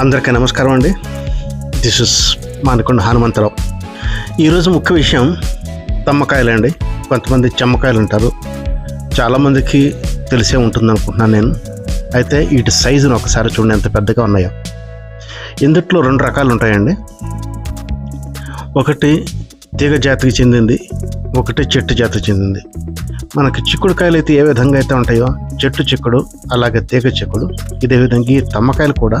అందరికీ నమస్కారం అండి. This is Manakonda Hanumantharao. ఈరోజు ముఖ్య విషయం తమ్మకాయలండి. కొంతమంది చెమ్మకాయలు అంటారు. చాలామందికి తెలిసే ఉంటుంది అనుకుంటున్నాను నేను. అయితే వీటి సైజును ఒకసారి చూడండి ఎంత పెద్దగా ఉన్నాయో. ఇందుట్లో రెండు రకాలు ఉంటాయండి. ఒకటి తీగ జాతికి చెందింది ఒకటి చెట్టు జాతికి చెందింది. మనకి చిక్కుడుకాయలు అయితే ఏ విధంగా అయితే ఉంటాయో చెట్టు చిక్కుడు అలాగే తీగ చిక్కుడు ఇదే విధంగా ఈ తమ్మకాయలు కూడా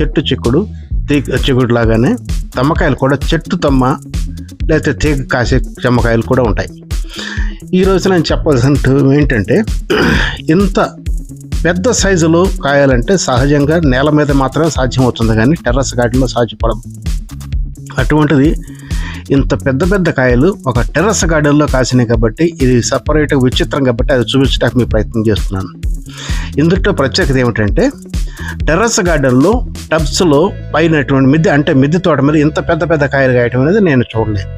చెట్టు చిక్కుడు తీగ చిక్కుడు లాగానే తమ్మకాయలు కూడా చెట్టు తమ్మ లేకపోతే తీగ కాసే చెమ్మకాయలు కూడా ఉంటాయి. ఈ నేను చెప్పాల్సిన ఏంటంటే ఇంత పెద్ద సైజులో కాయాలంటే సహజంగా నేల మీద మాత్రమే సాధ్యమవుతుంది కానీ టెర్రస్ గార్డెన్లో సాధ్యపడదు. అటువంటిది ఇంత పెద్ద పెద్ద కాయలు ఒక టెర్రస్ గార్డెన్లో కాసినాయి కాబట్టి ఇది సపరేట్గా విచిత్రం కాబట్టి అది చూపించడానికి మీ ప్రయత్నం చేస్తున్నాను. ఇందులో ప్రత్యేకత ఏమిటంటే టెర్రస్ గార్డెన్లో టబ్స్లో పైనటువంటి మిద్దె అంటే మిద్దె తోట మీద ఇంత పెద్ద పెద్ద కాయలు కాయటం అనేది నేను చూడలేదు.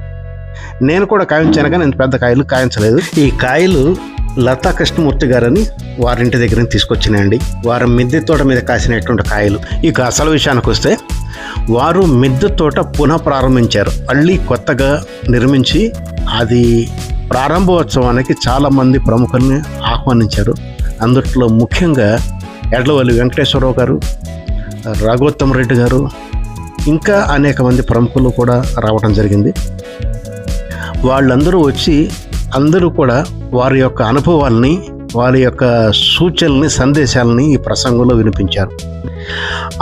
నేను కూడా కాయించాను కానీ ఇంత పెద్ద కాయలు కాయించలేదు. ఈ కాయలు లతా కృష్ణమూర్తి గారని వారింటి దగ్గర నుంచి తీసుకొచ్చినాయండి. వారు మిద్దె తోట మీద కాసినటువంటి కాయలు. ఇక అసలు విషయానికి వస్తే వారు మిద్దె తోట పునః ప్రారంభించారు. మళ్ళీ కొత్తగా నిర్మించి అది ప్రారంభోత్సవానికి చాలామంది ప్రముఖుల్ని ఆహ్వానించారు. అందుట్లో ముఖ్యంగా ఎడ్లవల్లి వెంకటేశ్వరరావు గారు రఘుత్తమ్ రెడ్డి గారు ఇంకా అనేక మంది ప్రముఖులు కూడా రావడం జరిగింది. వాళ్ళందరూ వచ్చి అందరూ కూడా వారి యొక్క అనుభవాల్ని వారి యొక్క సూచనల్ని సందేశాలని ఈ ప్రసంగంలో వినిపించారు.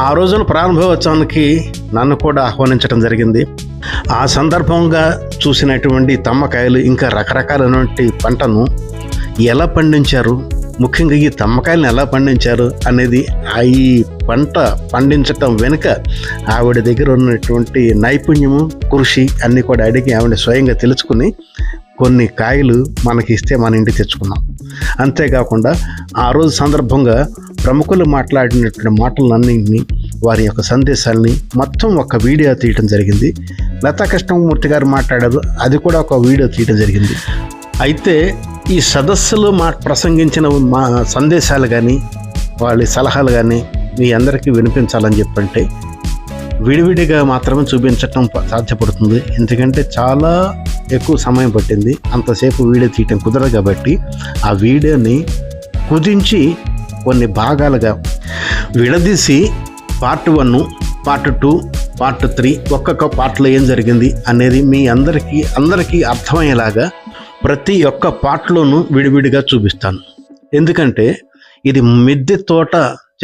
ఆ రోజున ప్రారంభోత్సవానికి నన్ను కూడా ఆహ్వానించడం జరిగింది. ఆ సందర్భంగా చూసినటువంటి తమ్మకాయలు ఇంకా రకరకాలైనటువంటి పంటను ఎలా పండించారు? ముఖ్యంగా ఈ తమ్మకాయలను ఎలా పండించారు అనేది ఆ ఈ పంట పండించటం వెనుక ఆవిడ దగ్గర ఉన్నటువంటి నైపుణ్యము కృషి అన్నీ కూడా అడిగి ఆవిడ స్వయంగా తెలుసుకుని కొన్ని కాయలు మనకి ఇస్తే మన ఇంటికి తెచ్చుకున్నాం. అంతేకాకుండా ఆ రోజు సందర్భంగా ప్రముఖులు మాట్లాడినటువంటి మాటలన్నింటినీ వారి యొక్క సందేశాలని మొత్తం ఒక వీడియో తీయటం జరిగింది. లతా కృష్ణమూర్తి గారు మాట్లాడారు అది కూడా ఒక వీడియో తీయటం జరిగింది. అయితే ఈ సదస్సులో మా ప్రసంగించిన మా సందేశాలు కానీ వాళ్ళ సలహాలు కానీ మీ అందరికీ వినిపించాలని చెప్పంటే విడివిడిగా మాత్రమే చూపించటం సాధ్యపడుతుంది. ఎందుకంటే చాలా ఎక్కువ సమయం పట్టింది. అంతసేపు వీడియో తీయటం కుదరదు కాబట్టి ఆ వీడియోని కుదించి కొన్ని భాగాలుగా విడదీసి part one part two part three ఒక్కొక్క పార్ట్లో ఏం జరిగింది అనేది మీ అందరికీ అందరికీ అర్థమయ్యేలాగా ప్రతి ఒక్క పార్ట్లోనూ విడివిడిగా చూపిస్తాను. ఎందుకంటే ఇది మిద్దె తోట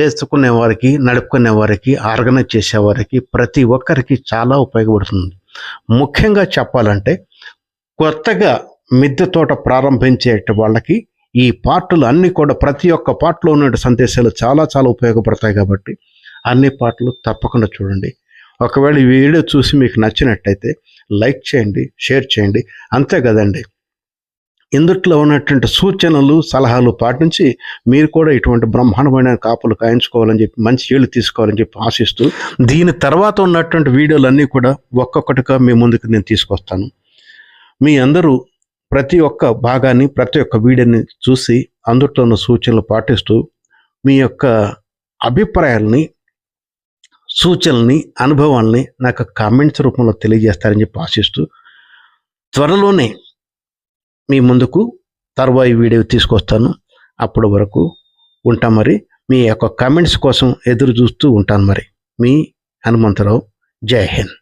చేసుకునే వారికి నడుపుకునే వారికి ఆర్గనైజ్ చేసేవారికి ప్రతి ఒక్కరికి చాలా ఉపయోగపడుతుంది. ముఖ్యంగా చెప్పాలంటే కొత్తగా మిద్దె తోట ప్రారంభించే వాళ్ళకి ఈ పాటలు అన్నీ కూడా ప్రతి ఒక్క పాటలో ఉన్న సందేశాలు చాలా చాలా ఉపయోగపడతాయి కాబట్టి అన్ని పాటలు తప్పకుండా చూడండి. ఒకవేళ ఈ వీడియో చూసి మీకు నచ్చినట్టయితే లైక్ చేయండి షేర్ చేయండి. అంతే కదండి ఇందుట్లో ఉన్నటువంటి సూచనలు సలహాలు పాటించి మీరు కూడా ఇటువంటి బ్రహ్మాండమైన కాపులు కాయించుకోవాలని చెప్పి మంచి ఏళ్ళు తీసుకోవాలని చెప్పి ఆశిస్తూ దీని తర్వాత ఉన్నటువంటి వీడియోలన్నీ కూడా ఒక్కొక్కటిగా మీ ముందుకు నేను తీసుకొస్తాను. మీ అందరూ ప్రతి ఒక్క భాగాన్ని ప్రతి ఒక్క వీడియోని చూసి అందుట్లో ఉన్న సూచనలు పాటిస్తూ మీ యొక్క అభిప్రాయాల్ని సూచనల్ని అనుభవాల్ని నాకు కామెంట్స్ రూపంలో తెలియజేస్తారని చెప్పి ఆశిస్తూ త్వరలోనే మీ ముందుకు తర్వాయి వీడియో తీసుకొస్తాను. అప్పటి వరకు ఉంటాం మరి. మీ యొక్క కామెంట్స్ కోసం ఎదురు చూస్తూ ఉంటాను మరి. మీ హనుమంతరావు. జై హింద్.